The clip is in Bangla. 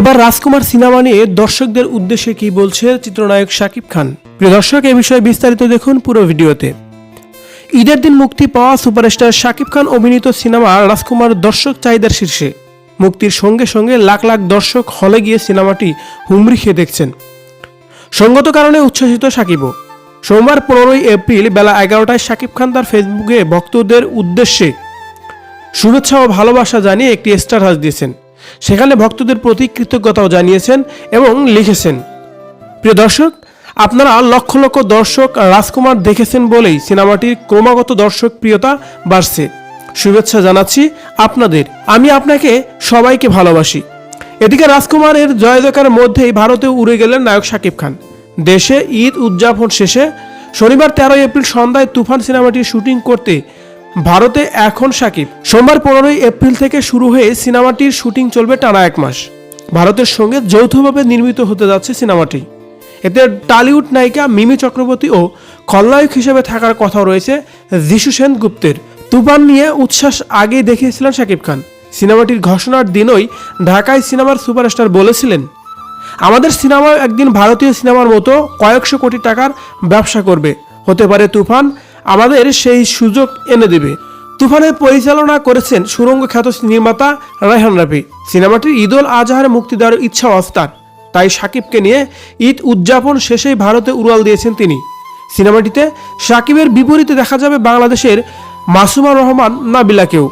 এবার রাজকুমার সিনেমা নিয়ে দর্শকদের উদ্দেশ্যে কি বলছে চিত্রনায়ক শাকিব খান? প্রিয় দর্শক, এ বিষয়ে বিস্তারিত দেখুন পুরো ভিডিওতে। ঈদের দিন মুক্তি পাওয়া সুপারস্টার শাকিব খান অভিনীত সিনেমা রাজকুমার দর্শক চাহিদার শীর্ষে। মুক্তির সঙ্গে সঙ্গে লাখ লাখ দর্শক হলে গিয়ে সিনেমাটি হুমড়ি খেয়ে দেখছেন। সঙ্গত কারণে উচ্ছ্বসিত সাকিবও সোমবার পনেরোই এপ্রিল বেলা এগারোটায় শাকিব খান তার ফেসবুকে ভক্তদের উদ্দেশ্যে শুভেচ্ছা ও ভালোবাসা জানিয়ে একটি স্টার স্ট্যাটাস দিয়েছেন। সেখানে ভক্তদের প্রতি কৃতজ্ঞতাও জানিয়েছেন এবং লিখেছেন, প্রিয় দর্শক, আপনারা লক্ষ লক্ষ দর্শক রাজকুমার দেখেছেন বলেই সিনেমাটির ক্রমাগত দর্শক প্রিয়তা বাড়ছে। শুভেচ্ছা জানাচ্ছি আপনাদের। আমি আপনাকে সবাইকে ভালোবাসি। এদিকে রাজকুমারের জয়জয়কার মধ্যেই ভারতে উড়ে গেলেন নায়ক শাকিব খান। দেশে ঈদ উদযাপন শেষে শনিবার তেরোই এপ্রিল সন্ধ্যায় তুফান সিনেমাটির শুটিং করতে ভারতে এখন সাকিব। সোমবার পনেরোই এপ্রিল থেকে শুরু হয়ে সিনেমাটির শুটিং চলবে টানা এক মাস। ভারতের সঙ্গে যৌথভাবে নির্মিত হতে যাচ্ছে সিনেমাটি। এতে টালিউড নায়িকা মিমি চক্রবর্তী ও খলনায়ক হিসেবে থাকার কথা রয়েছে যিশু সেন গুপ্তের তুফান নিয়ে উচ্ছ্বাস আগেই দেখিয়েছিলেন শাকিব খান। সিনেমাটির ঘোষণার দিনই ঢাকায় সিনেমার সুপারস্টার বলেছিলেন, আমাদের সিনেমা একদিন ভারতীয় সিনেমার মতো কয়েকশো কোটি টাকার ব্যবসা করবে। হতে পারে তুফান আমাদের সেই সুযোগ এনে দেবে। তুফানের পরিচালনা করেছেন সুরঙ্গ খ্যাত নির্মাতা রায়হান রাফি সিনেমাটির উল আজহারে মুক্তি দেওয়ার ইচ্ছা অস্তার তাই সাকিবকে নিয়ে ঈদ উদযাপন শেষেই ভারতে উড়াল দিয়েছেন তিনি। সিনেমাটিতে সাকিবের বিপরীতে দেখা যাবে বাংলাদেশের মাসুমা রহমান নাবিলাকেও।